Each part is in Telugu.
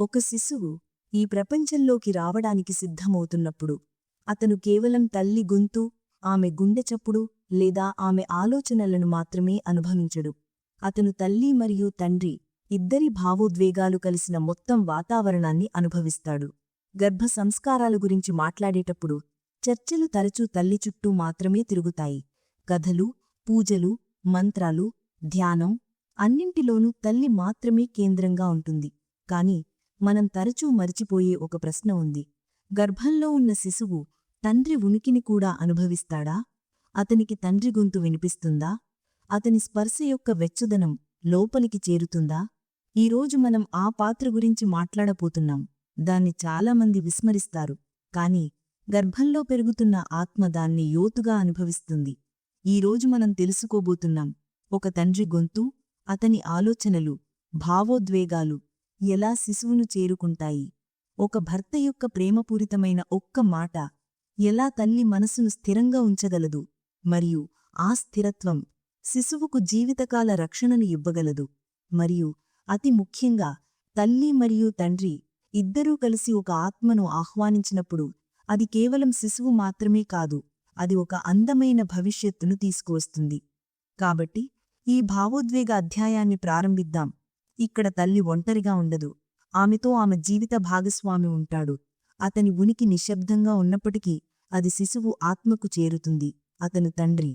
ఒక శిశువు ఈ ప్రపంచంలోకి రావడానికి సిద్ధమవుతున్నప్పుడు అతను కేవలం తల్లి గొంతు ఆమె గుండె చప్పుడు లేదా ఆమె ఆలోచనలను మాత్రమే అనుభవించడు. అతను తల్లి మరియు తండ్రి ఇద్దరి భావోద్వేగాలు కలిసిన మొత్తం వాతావరణాన్ని అనుభవిస్తాడు. గర్భ సంస్కారాల గురించి మాట్లాడేటప్పుడు చర్చలు తరచూ తల్లి చుట్టూ మాత్రమే తిరుగుతాయి. కథలు పూజలు మంత్రాలు ధ్యానం అన్నింటిలోనూ తల్లి మాత్రమే కేంద్రంగా ఉంటుంది. కాని మనం తరచూ మరిచిపోయే ఒక ప్రశ్న ఉంది. గర్భంలో ఉన్న శిశువు తండ్రి ఉనికిని కూడా అనుభవిస్తాడా? అతనికి తండ్రి గొంతు వినిపిస్తుందా? అతని స్పర్శ యొక్క వెచ్చుదనం లోపలికి చేరుతుందా? ఈరోజు మనం ఆ పాత్ర గురించి మాట్లాడపోతున్నాం దాన్ని చాలామంది విస్మరిస్తారు. కాని గర్భంలో పెరుగుతున్న ఆత్మ దాన్ని యోతుగా అనుభవిస్తుంది. ఈరోజు మనం తెలుసుకోబోతున్నాం ఒక తండ్రి గొంతు అతని ఆలోచనలు భావోద్వేగాలు ఎలా శిశువును చేరుకుంటాయి ఒక భర్త యొక్క ప్రేమపూరితమైన ఒక్క మాట ఎలా తల్లి మనసును స్థిరంగా ఉంచగలదు మరియు ఆ స్థిరత్వం శిశువుకు జీవితకాల రక్షణను ఇవ్వగలదు. మరియు అతి ముఖ్యంగా తల్లి మరియు తండ్రి ఇద్దరూ కలిసి ఒక ఆత్మను ఆహ్వానించినప్పుడు అది కేవలం శిశువు మాత్రమే కాదు అది ఒక అందమైన భవిష్యత్తును తీసుకువస్తుంది. కాబట్టి ఈ భావోద్వేగ అధ్యాయాన్ని ప్రారంభిద్దాం. ఇక్కడ తల్లి ఒంటరిగా ఉండదు. ఆమెతో ఆమె జీవిత భాగస్వామి ఉంటాడు. అతని ఉనికి నిశ్శబ్దంగా ఉన్నప్పటికీ అది శిశువు ఆత్మకు చేరుతుంది. అతను తండ్రి.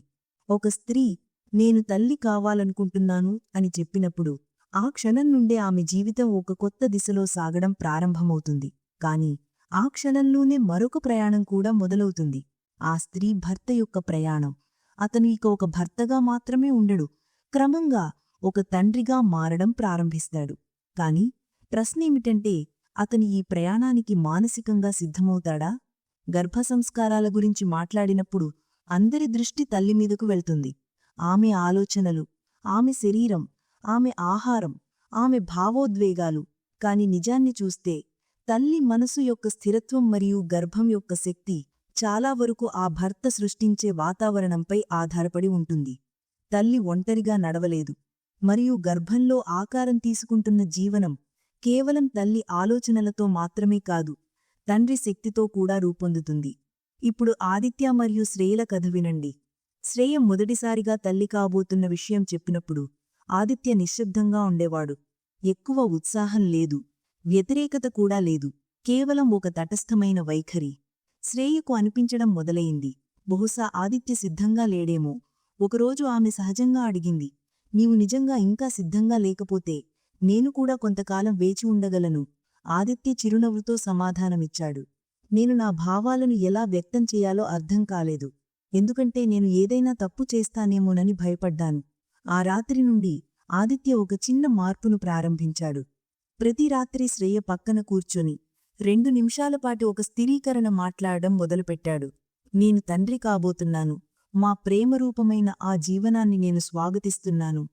ఒక స్త్రీ నేను తల్లి కావాలనుకుంటున్నాను అని చెప్పినప్పుడు ఆ క్షణం నుండే ఆమె జీవితం ఒక కొత్త దిశలో సాగడం ప్రారంభమవుతుంది. కాని ఆ క్షణంలోనే మరొక ప్రయాణం కూడా మొదలవుతుంది. ఆ స్త్రీ భర్త యొక్క ప్రయాణం. అతను ఇక ఒక భర్తగా మాత్రమే ఉండడు. క్రమంగా ఒక తండ్రిగా మారడం ప్రారంభిస్తాడు. కాని ప్రశ్నేమిటంటే అతని ఈ ప్రయాణానికి మానసికంగా సిద్ధమవుతాడా? గర్భ సంస్కారాల గురించి మాట్లాడినప్పుడు అందరి దృష్టి తల్లిమీదకు వెళ్తుంది. ఆమె ఆలోచనలు ఆమె శరీరం ఆమె ఆహారం ఆమె భావోద్వేగాలు. కాని నిజాన్ని చూస్తే తల్లి మనసు యొక్క స్థిరత్వం మరియు గర్భం యొక్క శక్తి చాలా వరకు ఆ భర్త సృష్టించే వాతావరణంపై ఆధారపడి ఉంటుంది. తల్లి ఒంటరిగా నడవలేదు. మరియు గర్భంలో ఆకారం తీసుకుంటున్న జీవనం కేవలం తల్లి ఆలోచనలతో మాత్రమే కాదు తండ్రి శక్తితో కూడా రూపొందుతుంది. ఇప్పుడు ఆదిత్య మరియు శ్రేయల కథ వినండి. శ్రేయ మొదటిసారిగా తల్లి కాబోతున్న విషయం చెప్పినప్పుడు ఆదిత్య నిశ్శబ్దంగా ఉండేవాడు. ఎక్కువ ఉత్సాహం లేదు. వ్యతిరేకత కూడా లేదు. కేవలం ఒక తటస్థమైన వైఖరి. శ్రేయకు అనిపించడం మొదలయింది బహుశా ఆదిత్య సిద్ధంగా లేడేమో. ఒకరోజు ఆమె సహజంగా అడిగింది. నీవు నిజంగా ఇంకా సిద్ధంగా లేకపోతే నేను కూడా కొంతకాలం వేచి ఉండగలను ఆదిత్య చిరునవ్వుతో సమాధానమిచ్చాడు. నేను నా భావాలను ఎలా వ్యక్తం చేయాలో అర్థం కాలేదు. ఎందుకంటే నేను ఏదైనా తప్పు చేస్తానేమోనని భయపడ్డాను. ఆ రాత్రి నుండి ఆదిత్య ఒక చిన్న మార్పును ప్రారంభించాడు. ప్రతి రాత్రి శ్రేయ పక్కన కూర్చొని రెండు నిమిషాలపాటు ఒక స్థిరీకరణ మాట్లాడడం మొదలుపెట్టాడు. నేను తండ్రి కాబోతున్నాను. మా ప్రేమరూపమైన ఆ జీవనాన్ని నేను స్వాగతిస్తున్నాను.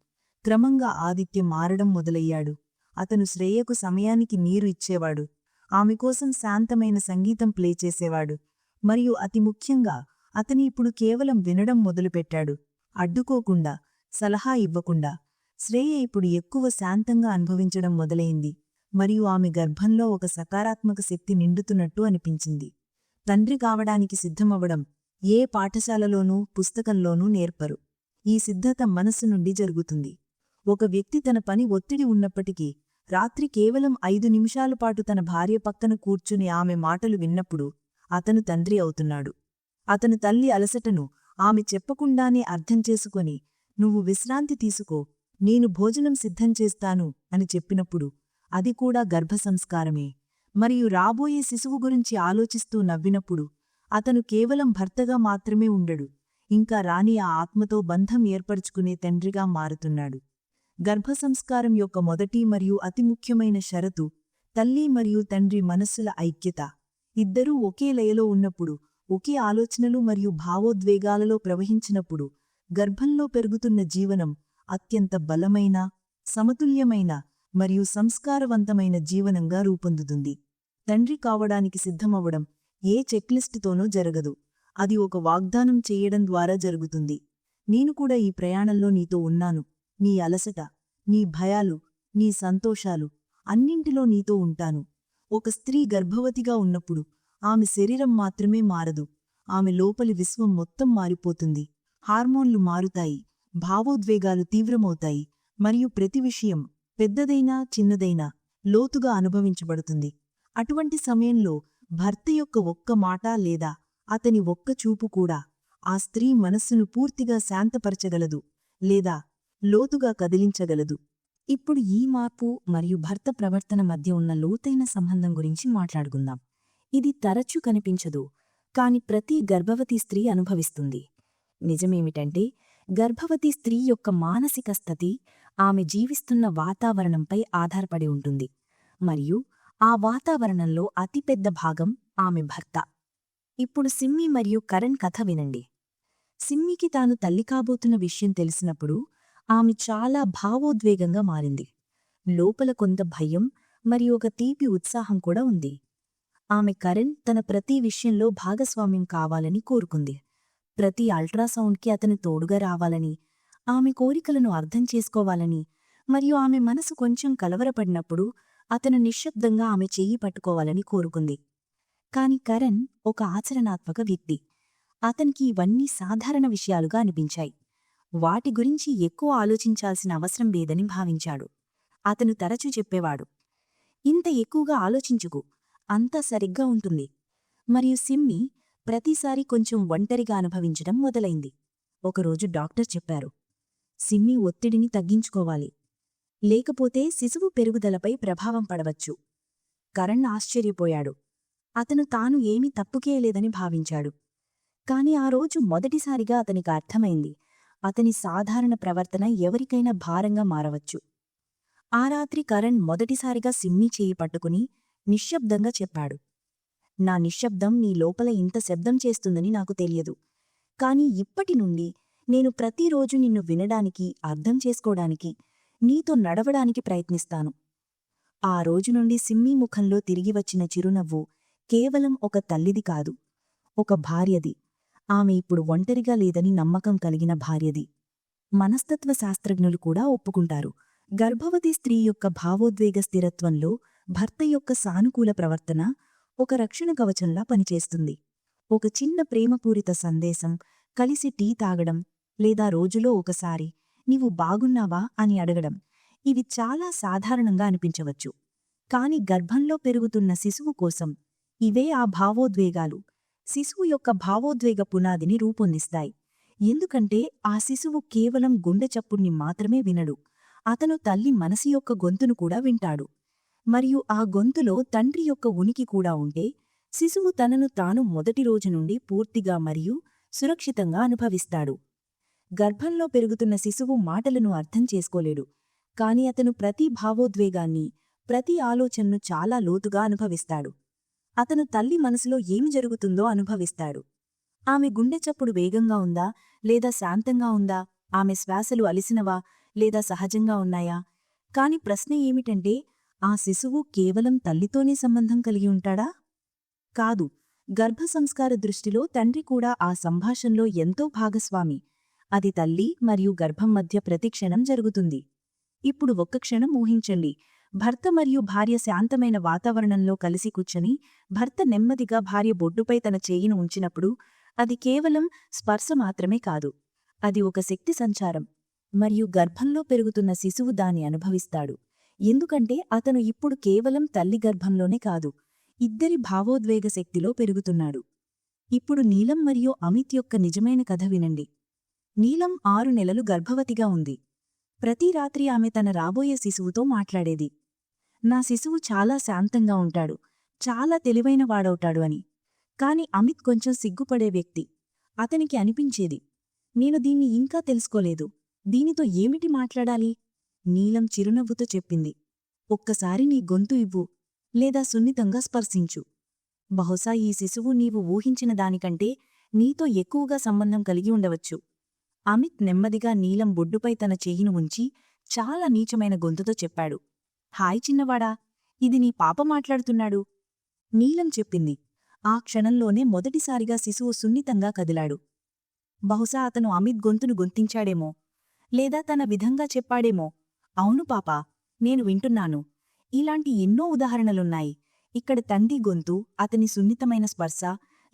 క్రమంగా ఆదిత్య మారడం మొదలయ్యాడు. అతను శ్రేయకు సమయానికి నీరు ఇచ్చేవాడు. ఆమె కోసం శాంతమైన సంగీతం ప్లే చేసేవాడు. మరియు అతి ముఖ్యంగా అతని ఇప్పుడు కేవలం వినడం మొదలుపెట్టాడు. అడ్డుకోకుండా సలహా ఇవ్వకుండా శ్రేయ ఇప్పుడు ఎక్కువ శాంతంగా అనుభవించడం మొదలైంది. మరియు ఆమె గర్భంలో ఒక సకారాత్మక శక్తి నిండుతున్నట్టు అనిపించింది. తండ్రి కావడానికి సిద్ధమవ్వడం ఏ పాఠశాలలోనూ పుస్తకంలోనూ నేర్పరు. ఈ సిద్ధత మనస్సు నుండి జరుగుతుంది. ఒక వ్యక్తి తన పని ఒత్తిడి ఉన్నప్పటికీ రాత్రి కేవలం ఐదు నిమిషాల పాటు తన భార్య పక్కన కూర్చుని ఆమె మాటలు విన్నప్పుడు అతను తండ్రి అవుతున్నాడు. అతను తల్లి అలసటను ఆమె చెప్పకుండానే అర్థం చేసుకొని నువ్వు విశ్రాంతి తీసుకో నేను భోజనం సిద్ధం చేస్తాను అని చెప్పినప్పుడు అది కూడా గర్భసంస్కారమే. మరియు రాబోయే శిశువు గురించి ఆలోచిస్తూ నవ్వినప్పుడు అతను కేవలం భర్తగా మాత్రమే ఉండడు ఇంకా రాని ఆ ఆత్మతో బంధం ఏర్పరుచుకునే తండ్రిగా మారుతున్నాడు. గర్భసంస్కారం యొక్క మొదటి మరియు అతి ముఖ్యమైన షరతు తల్లి మరియు తండ్రి మనస్సుల ఐక్యత. ఇద్దరూ ఒకే లయలో ఉన్నప్పుడు ఒకే ఆలోచనలు మరియు భావోద్వేగాలలో ప్రవహించినప్పుడు గర్భంలో పెరుగుతున్న జీవనం అత్యంత బలమైన సమతుల్యమైన మరియు సంస్కారవంతమైన జీవనంగా రూపొందుతుంది. తండ్రి కావడానికి సిద్ధమవ్వడం ఏ చెక్లిస్టుతోనూ జరగదు. అది ఒక వాగ్దానం చేయడం ద్వారా జరుగుతుంది. నేను కూడా ఈ ప్రయాణంలో నీతో ఉన్నాను. నీ అలసట నీ భయాలు నీ సంతోషాలు అన్నింటిలో నీతో ఉంటాను. ఒక స్త్రీ గర్భవతిగా ఉన్నప్పుడు ఆమె శరీరం మాత్రమే మారదు. ఆమె లోపలి విశ్వం మొత్తం మారిపోతుంది. హార్మోన్లు మారుతాయి భావోద్వేగాలు తీవ్రమవుతాయి మరియు ప్రతి విషయం పెద్దదైనా చిన్నదైనా లోతుగా అనుభవించబడుతుంది. అటువంటి సమయంలో భర్త యొక్క ఒక్క మాట లేదా అతని ఒక్క చూపు కూడా ఆ స్త్రీ మనస్సును పూర్తిగా శాంతపరచగలదు లేదా లోతుగా కదిలించగలదు. ఇప్పుడు ఈ మార్పు మరియు భర్త ప్రవర్తన మధ్య ఉన్న లోతైన సంబంధం గురించి మాట్లాడుకుందాం. ఇది తరచూ కనిపించదు కాని ప్రతి గర్భవతి స్త్రీ అనుభవిస్తుంది. నిజమేమిటంటే గర్భవతి స్త్రీ యొక్క మానసిక స్థితి ఆమె జీవిస్తున్న వాతావరణంపై ఆధారపడి ఉంటుంది. మరియు ఆ వాతావరణంలో అతిపెద్ద భాగం ఆమె భర్త. ఇప్పుడు సిమ్మి మరియు కరణ్ కథ వినండి. సిమ్మికి తాను తల్లి కాబోతున్న విషయం తెలిసినప్పుడు ఆమె చాలా భావోద్వేగంగా మారింది. లోపల కొంత భయం మరియు ఒక తీపి ఉత్సాహం కూడా ఉంది. ఆమె కరణ్ తన ప్రతి విషయంలో భాగస్వామ్యం కావాలని కోరుకుంది. ప్రతి అల్ట్రాసౌండ్కి అతను తోడుగా రావాలని ఆమె కోరికలను అర్థం చేసుకోవాలని మరియు ఆమె మనసు కొంచెం కలవరపడినప్పుడు అతను నిశ్శబ్దంగా ఆమె చెయ్యి పట్టుకోవాలని కోరుకుంది. కాని కరణ్ ఒక ఆచరణాత్మక వ్యక్తి. అతనికి ఇవన్నీ సాధారణ విషయాలుగా అనిపించాయి. వాటి గురించి ఎక్కువ ఆలోచించాల్సిన అవసరం లేదని భావించాడు. అతను తరచూ చెప్పేవాడు ఇంత ఎక్కువగా ఆలోచించుకు అంతా సరిగ్గా ఉంటుంది. మరియు సిమ్మి ప్రతిసారి కొంచెం ఒంటరిగా అనుభవించడం మొదలైంది. ఒకరోజు డాక్టర్ చెప్పారు సిమ్మి ఒత్తిడిని తగ్గించుకోవాలి. లేకపోతే శిశువు పెరుగుదలపై ప్రభావం పడవచ్చు. కరణ్ ఆశ్చర్యపోయాడు. అతను తాను ఏమీ తప్పుకేయలేదని భావించాడు. కాని ఆ రోజు మొదటిసారిగా అతనికి అర్థమైంది అతని సాధారణ ప్రవర్తన ఎవరికైనా భారంగా మారవచ్చు. ఆ రాత్రి కరణ్ మొదటిసారిగా సిమ్మి చేయి పట్టుకుని నిశ్శబ్దంగా చెప్పాడు. నా నిశ్శబ్దం నీ లోపల ఇంత శబ్దం చేస్తుందని నాకు తెలియదు. కాని ఇప్పటి నుండి నేను ప్రతిరోజు నిన్ను వినడానికి అర్థం చేసుకోవడానికి నీతో నడవడానికి ప్రయత్నిస్తాను. ఆ రోజు నుండి సిమ్మీ ముఖంలో తిరిగి వచ్చిన చిరునవ్వు కేవలం ఒక తల్లిది కాదు ఒక భార్యది. ఆమె ఇప్పుడు ఒంటరిగా లేదని నమ్మకం కలిగిన భార్యది. మనస్తత్వ శాస్త్రజ్ఞులు కూడా ఒప్పుకుంటారు. గర్భవతి స్త్రీ యొక్క భావోద్వేగ స్థిరత్వంలో భర్త యొక్క సానుకూల ప్రవర్తన ఒక రక్షణ కవచంలా పనిచేస్తుంది. ఒక చిన్న ప్రేమపూరిత సందేశం కలిసి టీ తాగడం లేదా రోజులో ఒకసారి నీవు బాగున్నావా? అని అడగడం ఇవి చాలా సాధారణంగా అనిపించవచ్చు. కాని గర్భంలో పెరుగుతున్న శిశువు కోసం ఇవే ఆ భావోద్వేగాలు. శిశువు యొక్క భావోద్వేగ పునాదిని రూపొందిస్తాయి. ఎందుకంటే ఆ శిశువు కేవలం గుండె చప్పుణ్ణి మాత్రమే వినడు. అతను తల్లి మనసు యొక్క గొంతును కూడా వింటాడు. మరియు ఆ గొంతులో తండ్రి యొక్క ఉనికి కూడా ఉంటే శిశువు తనను తాను మొదటి రోజు నుండి పూర్తిగా మరియు సురక్షితంగా అనుభవిస్తాడు. గర్భంలో పెరుగుతున్న శిశువు మాటలను అర్థం చేసుకోలేడు. కాని అతను ప్రతి భావోద్వేగాన్ని ప్రతి ఆలోచనను చాలా లోతుగా అనుభవిస్తాడు. అతను తల్లి మనసులో ఏమి జరుగుతుందో అనుభవిస్తాడు. ఆమె గుండె చప్పుడు వేగంగా ఉందా లేదా శాంతంగా ఉందా ఆమె శ్వాసలు అలిసినవా లేదా సహజంగా ఉన్నాయా? కాని ప్రశ్న ఏమిటంటే ఆ శిశువు కేవలం తల్లితోనే సంబంధం కలిగి ఉంటాడా? కాదు. గర్భ సంస్కార దృష్టిలో తండ్రి కూడా ఆ సంభాషణలో ఎంతో భాగస్వామి. అది తల్లి మరియు గర్భం మధ్య ప్రతిక్షణం జరుగుతుంది. ఇప్పుడు ఒక్క క్షణం ఊహించండి. భర్త మరియు భార్య శాంతమైన వాతావరణంలో కలిసి కూర్చొని భర్త నెమ్మదిగా భార్య బొడ్డుపై తన చేయిను ఉంచినప్పుడు అది కేవలం స్పర్శ మాత్రమే కాదు. అది ఒక శక్తి సంచారం. మరియు గర్భంలో పెరుగుతున్న శిశువు దాన్ని అనుభవిస్తాడు. ఎందుకంటే అతను ఇప్పుడు కేవలం తల్లి గర్భంలోనే కాదు ఇద్దరి భావోద్వేగ శక్తిలో పెరుగుతున్నాడు. ఇప్పుడు నీలం మరియు అమిత్ యొక్క నిజమైన కథ వినండి. నీలం ఆరు నెలలు గర్భవతిగా ఉంది. ప్రతి రాత్రి ఆమె తన రాబోయే శిశువుతో మాట్లాడేది. నా శిశువు చాలా శాంతంగా ఉంటాడు చాలా తెలివైన వాడవుతాడు అని. కాని అమిత్ కొంచెం సిగ్గుపడే వ్యక్తి. అతనికి అనిపించేది నేను దీన్ని ఇంకా తెలుసుకోలేదు. దీనితో ఏమిటి మాట్లాడాలి? నీలం చిరునవ్వుతో చెప్పింది. ఒక్కసారి నీ గొంతు ఇవ్వు లేదా సున్నితంగా స్పర్శించు. బహుశా ఈ శిశువు నీవు ఊహించిన దానికంటే నీతో ఎక్కువగా సంబంధం కలిగి ఉండవచ్చు. అమిత్ నెమ్మదిగా నీలం బొడ్డుపై తన చేయిను ఉంచి చాలా నీచమైన గొంతుతో చెప్పాడు. హాయ్ చిన్నవాడా ఇది నీ పాప మాట్లాడుతున్నాడు. నీలం చెప్పింది. ఆ క్షణంలోనే మొదటిసారిగా శిశువు సున్నితంగా కదిలాడు. బహుశా అతను అమిత్ గొంతును గొంతించాడేమో లేదా తన విధంగా చెప్పాడేమో అవును పాపా నేను వింటున్నాను. ఇలాంటి ఎన్నో ఉదాహరణలున్నాయి. ఇక్కడ తండ్రి గొంతు అతని సున్నితమైన స్పర్శ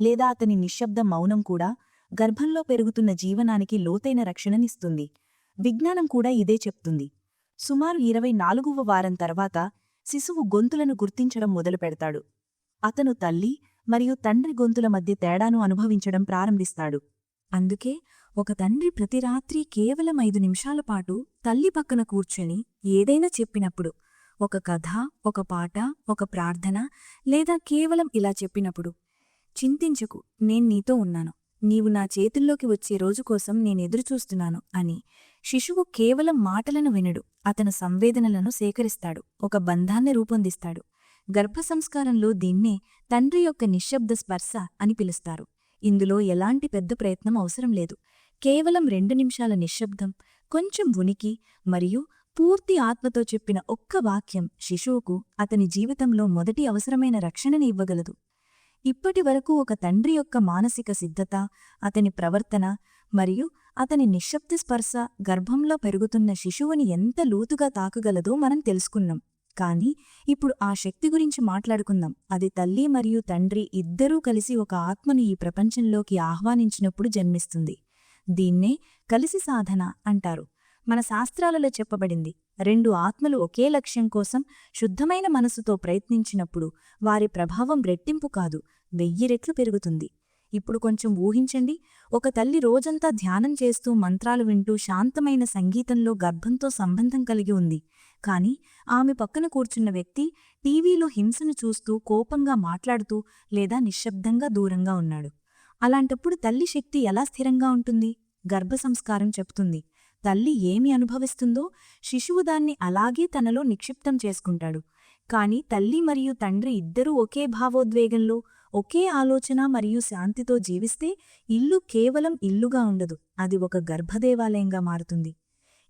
లేదా అతని నిశ్శబ్ద మౌనం కూడా గర్భంలో పెరుగుతున్న జీవనానికి లోతైన రక్షణనిస్తుంది. విజ్ఞానం కూడా ఇదే చెప్తుంది. సుమారు ఇరవై నాలుగవ వారం తర్వాత శిశువు గొంతులను గుర్తించడం మొదలుపెడతాడు అతను తల్లి మరియు తండ్రి గొంతుల మధ్య తేడాను అనుభవించడం ప్రారంభిస్తాడు. అందుకే ఒక తండ్రి ప్రతి రాత్రి కేవలం ఐదు నిమిషాల పాటు తల్లి పక్కన కూర్చొని ఏదైనా చెప్పినప్పుడు ఒక కథ ఒక పాట ఒక ప్రార్థన లేదా కేవలం ఇలా చెప్పినప్పుడు చింతించకు నేను నీతో ఉన్నాను. నీవు నా చేతుల్లోకి వచ్చే రోజు కోసం నేనెదురుచూస్తున్నాను అని శిశువు కేవలం మాటలను వినడు అతను సంవేదనలను సేకరిస్తాడు ఒక బంధాన్ని రూపొందిస్తాడు. గర్భ సంస్కారంలో దీన్నే తండ్రి యొక్క నిశ్శబ్ద స్పర్శ అని పిలుస్తారు. ఇందులో ఎలాంటి పెద్ద ప్రయత్నం అవసరం లేదు. కేవలం రెండు నిమిషాల నిశ్శబ్దం కొంచెం ఉనికి మరియు పూర్తి ఆత్మతో చెప్పిన ఒక్క వాక్యం శిశువుకు అతని జీవితంలో మొదటి అవసరమైన రక్షణని ఇవ్వగలదు. ఇప్పటి వరకు ఒక తండ్రి యొక్క మానసిక సిద్ధత అతని ప్రవర్తన మరియు అతని నిశ్శబ్ద స్పర్శ గర్భంలో పెరుగుతున్న శిశువుని ఎంత లోతుగా తాకగలదో మనం తెలుసుకున్నాం. కానీ ఇప్పుడు ఆ శక్తి గురించి మాట్లాడుకుందాం. అది తల్లి మరియు తండ్రి ఇద్దరూ కలిసి ఒక ఆత్మను ఈ ప్రపంచంలోకి ఆహ్వానించినప్పుడు జన్మిస్తుంది. దీన్నే కలిసి సాధన అంటారు. మన శాస్త్రాలలో చెప్పబడింది రెండు ఆత్మలు ఒకే లక్ష్యం కోసం శుద్ధమైన మనసుతో ప్రయత్నించినప్పుడు వారి ప్రభావం రెట్టింపు కాదు వెయ్యి రెట్లు పెరుగుతుంది. ఇప్పుడు కొంచెం ఊహించండి ఒక తల్లి రోజంతా ధ్యానం చేస్తూ మంత్రాలు వింటూ శాంతమైన సంగీతంలో గర్భంతో సంబంధం కలిగి ఉంది. కాని ఆమె పక్కన కూర్చున్న వ్యక్తి టీవీలో హింసను చూస్తూ కోపంగా మాట్లాడుతూ లేదా నిశ్శబ్దంగా దూరంగా ఉన్నాడు. అలాంటప్పుడు తల్లి శక్తి ఎలా స్థిరంగా ఉంటుంది? గర్భ సంస్కారం చెప్తుంది. తల్లి ఏమి అనుభవిస్తుందో శిశువు దాన్ని అలాగే తనలో నిక్షిప్తం చేసుకుంటాడు. కాని తల్లి మరియు తండ్రి ఇద్దరూ ఒకే భావోద్వేగంలో ఒకే ఆలోచన మరియు శాంతితో జీవిస్తే ఇల్లు కేవలం ఇల్లుగా ఉండదు. అది ఒక గర్భదేవాలయంగా మారుతుంది.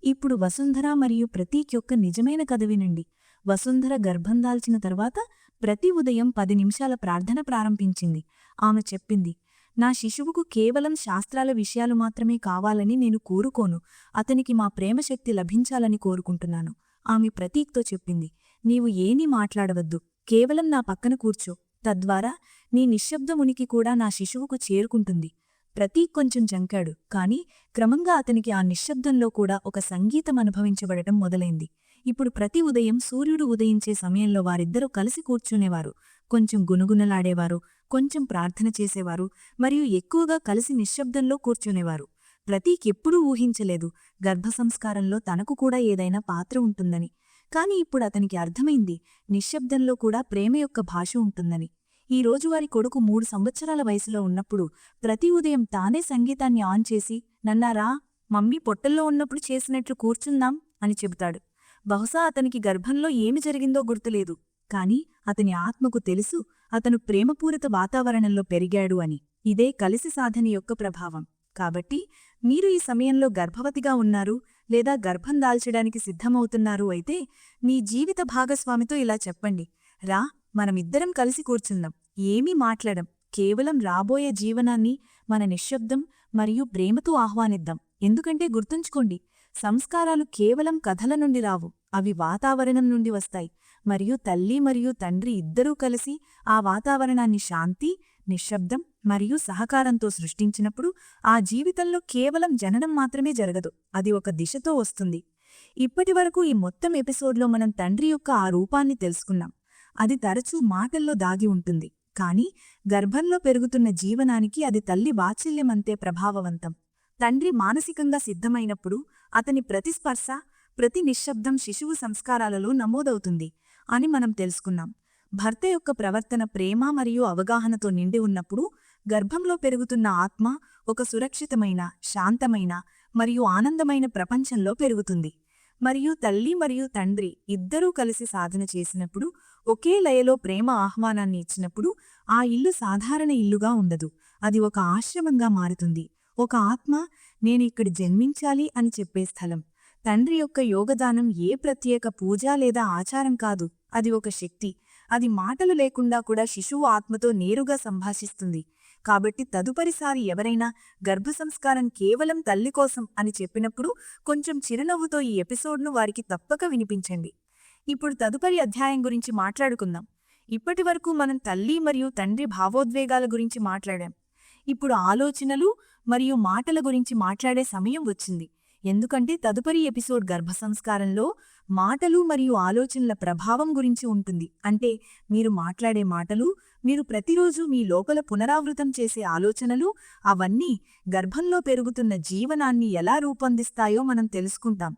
ఇప్పుడు వసుంధర మరియు ప్రతీక్ యొక్క నిజమైన కథ వినండి. వసుంధర గర్భం దాల్చిన తర్వాత ప్రతి ఉదయం పది నిమిషాల ప్రార్థన ప్రారంభించింది. ఆమె చెప్పింది నా శిశువుకు కేవలం శాస్త్రాల విషయాలు మాత్రమే కావాలని నేను కోరుకోను. అతనికి మా ప్రేమశక్తి లభించాలని కోరుకుంటున్నాను. ఆమె ప్రతీక్తో చెప్పింది. నీవు ఏమీ మాట్లాడవద్దు. కేవలం నా పక్కన కూర్చో. తద్వారా నీ నిశ్శబ్దమునికి కూడా నా శిశువుకు చేరుకుంటుంది. ప్రతీక్ కొంచెం జంకాడు. కాని క్రమంగా అతనికి ఆ నిశ్శబ్దంలో కూడా ఒక సంగీతం అనుభవించబడటం మొదలైంది. ఇప్పుడు ప్రతి ఉదయం సూర్యుడు ఉదయించే సమయంలో వారిద్దరూ కలిసి కూర్చునేవారు. కొంచెం గునుగునలాడేవారు కొంచెం ప్రార్థన చేసేవారు మరియు ఎక్కువగా కలిసి నిశ్శబ్దంలో కూర్చునేవారు. ప్రతీక్ ఎప్పుడూ ఊహించలేదు గర్భసంస్కారంలో తనకు కూడా ఏదైనా పాత్ర ఉంటుందని. కాని ఇప్పుడు అతనికి అర్థమైంది నిశ్శబ్దంలో కూడా ప్రేమ యొక్క భాష ఉంటుందని. ఈ రోజు వారి కొడుకు మూడు సంవత్సరాల వయసులో ఉన్నప్పుడు ప్రతి ఉదయం తానే సంగీతాన్ని ఆన్ చేసి నన్నారా మమ్మీ పొట్టల్లో ఉన్నప్పుడు చేసినట్లు కూర్చుందాం అని చెబుతాడు. బహుశా అతనికి గర్భంలో ఏమి జరిగిందో గుర్తులేదు. కాని అతని ఆత్మకు తెలుసు అతను ప్రేమపూరిత వాతావరణంలో పెరిగాడు అని. ఇదే కలిసి సాధన యొక్క ప్రభావం. కాబట్టి మీరు ఈ సమయంలో గర్భవతిగా ఉన్నారు లేదా గర్భం దాల్చడానికి సిద్ధమవుతున్నారు అయితే మీ జీవిత భాగస్వామితో ఇలా చెప్పండి. రా మనమిద్దరం కలిసి కూర్చుందాం. ఏమీ మాట్లాడం. కేవలం రాబోయే జీవనాన్ని మన నిశ్శబ్దం మరియు ప్రేమతో ఆహ్వానిద్దాం. ఎందుకంటే గుర్తుంచుకోండి సంస్కారాలు కేవలం కథల నుండి రావు. అవి వాతావరణం నుండి వస్తాయి. మరియు తల్లి మరియు తండ్రి ఇద్దరూ కలిసి ఆ వాతావరణాన్ని శాంతి నిశ్శబ్దం మరియు సహకారంతో సృష్టించినప్పుడు ఆ జీవితంలో కేవలం జననం మాత్రమే జరగదు. అది ఒక దిశతో వస్తుంది. ఇప్పటివరకు ఈ మొత్తం ఎపిసోడ్లో మనం తండ్రి యొక్క ఆ రూపాన్ని తెలుసుకున్నాం. అది తరచూ మాటల్లో దాగి ఉంటుంది. కానీ గర్భంలో పెరుగుతున్న జీవనానికి అది తల్లి వాత్సల్యమంతే ప్రభావవంతం. తండ్రి మానసికంగా సిద్ధమైనప్పుడు అతని ప్రతిస్పర్శ ప్రతి నిశ్శబ్దం శిశువు సంస్కారాలలో నమోదవుతుంది. అని మనం తెలుసుకున్నాం. భర్త యొక్క ప్రవర్తన ప్రేమ మరియు అవగాహనతో నిండి ఉన్నప్పుడు గర్భంలో పెరుగుతున్న ఆత్మ ఒక సురక్షితమైన శాంతమైన మరియు ఆనందమైన ప్రపంచంలో పెరుగుతుంది. మరియు తల్లి మరియు తండ్రి ఇద్దరూ కలిసి సాధన చేసినప్పుడు ఒకే లయలో ప్రేమ ఆహ్వానాన్ని ఇచ్చినప్పుడు ఆ ఇల్లు సాధారణ ఇల్లుగా ఉండదు. అది ఒక ఆశ్రమంగా మారుతుంది. ఒక ఆత్మ నేను ఇక్కడ జన్మించాలి అని చెప్పే స్థలం. తండ్రి యొక్క యోగదానం ఏ ప్రత్యేక పూజ లేదా ఆచారం కాదు. అది ఒక శక్తి. అది మాటలు లేకుండా కూడా శిశువు ఆత్మతో నేరుగా సంభాషిస్తుంది. కాబట్టి తదుపరిసారి ఎవరైనా గర్భ సంస్కారం కేవలం తల్లి కోసం అని చెప్పినప్పుడు కొంచెం చిరునవ్వుతో ఈ ఎపిసోడ్ను వారికి తప్పక వినిపించండి. ఇప్పుడు తదుపరి అధ్యాయం గురించి మాట్లాడుకుందాం. ఇప్పటివరకు మనం తల్లి మరియు తండ్రి భావోద్వేగాల గురించి మాట్లాడాం. ఇప్పుడు ఆలోచనలు మరియు మాటల గురించి మాట్లాడే సమయం వచ్చింది. ఎందుకంటే తదుపరి ఎపిసోడ్ గర్భసంస్కారంలో మాటలు మరియు ఆలోచనల ప్రభావం గురించి ఉంటుంది. అంటే మీరు మాట్లాడే మాటలు మీరు ప్రతిరోజు మీ లోపల పునరావృతం చేసే ఆలోచనలు అవన్నీ గర్భంలో పెరుగుతున్న జీవనాన్ని ఎలా రూపొందిస్తాయో మనం తెలుసుకుంటాం.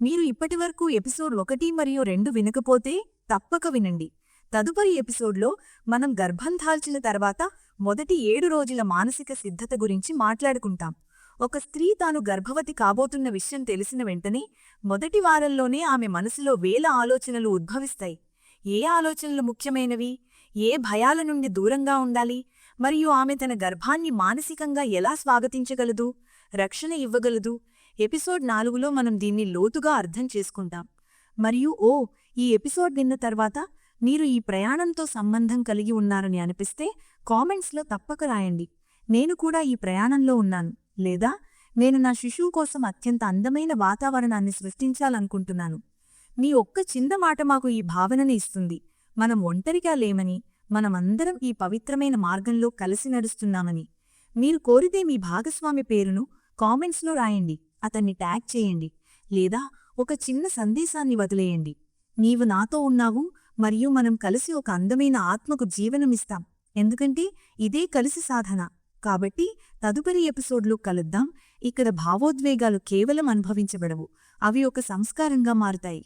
మీరు ఇప్పటివరకు ఎపిసోడ్ ఒకటి మరియు రెండు వినకపోతే తప్పక వినండి. తదుపరి ఎపిసోడ్లో మనం గర్భం దాల్చిన తర్వాత మొదటి ఏడు రోజుల మానసిక సిద్ధత గురించి మాట్లాడుకుంటాం. ఒక స్త్రీ తాను గర్భవతి కాబోతున్న విషయం తెలిసిన వెంటనే మొదటి వారంలోనే ఆమె మనసులో వేల ఆలోచనలు ఉద్భవిస్తాయి. ఏ ఆలోచనలు ముఖ్యమైనవి? ఏ భయాల నుండి దూరంగా ఉండాలి? మరియు ఆమె తన గర్భాన్ని మానసికంగా ఎలా స్వాగతించగలదు? రక్షణ ఇవ్వగలదు? ఎపిసోడ్ నాలుగులో మనం దీన్ని లోతుగా అర్థం చేసుకుంటాం. మరియు ఓ ఈ ఎపిసోడ్ విన్న తర్వాత మీరు ఈ ప్రయాణంతో సంబంధం కలిగి ఉన్నారని అనిపిస్తే కామెంట్స్లో తప్పక రాయండి. నేను కూడా ఈ ప్రయాణంలో ఉన్నాను. లేదా నేను నా శిశువు కోసం అత్యంత అందమైన వాతావరణాన్ని సృష్టించాలనుకుంటున్నాను. మీ ఒక్క చిన్న మాట మాకు ఈ భావనని ఇస్తుంది. మనం ఒంటరిగా లేమని మనమందరం ఈ పవిత్రమైన మార్గంలో కలిసి నడుస్తున్నామని. మీరు కోరితే మీ భాగస్వామి పేరును కామెంట్స్లో రాయండి అతన్ని ట్యాగ్ చేయండి లేదా ఒక చిన్న సందేశాన్ని వదిలేయండి. నీవు నాతో ఉన్నావు మరియు మనం కలిసి ఒక అందమైన ఆత్మకు జీవనమిస్తాం. ఎందుకంటే ఇదే కలిసి సాధన. కాబట్టి తదుపరి ఎపిసోడ్లో కలుద్దాం. ఇక్కడ భావోద్వేగాలు కేవలం అనుభవించబడవు. అవి ఒక సంస్కారంగా మారుతాయి.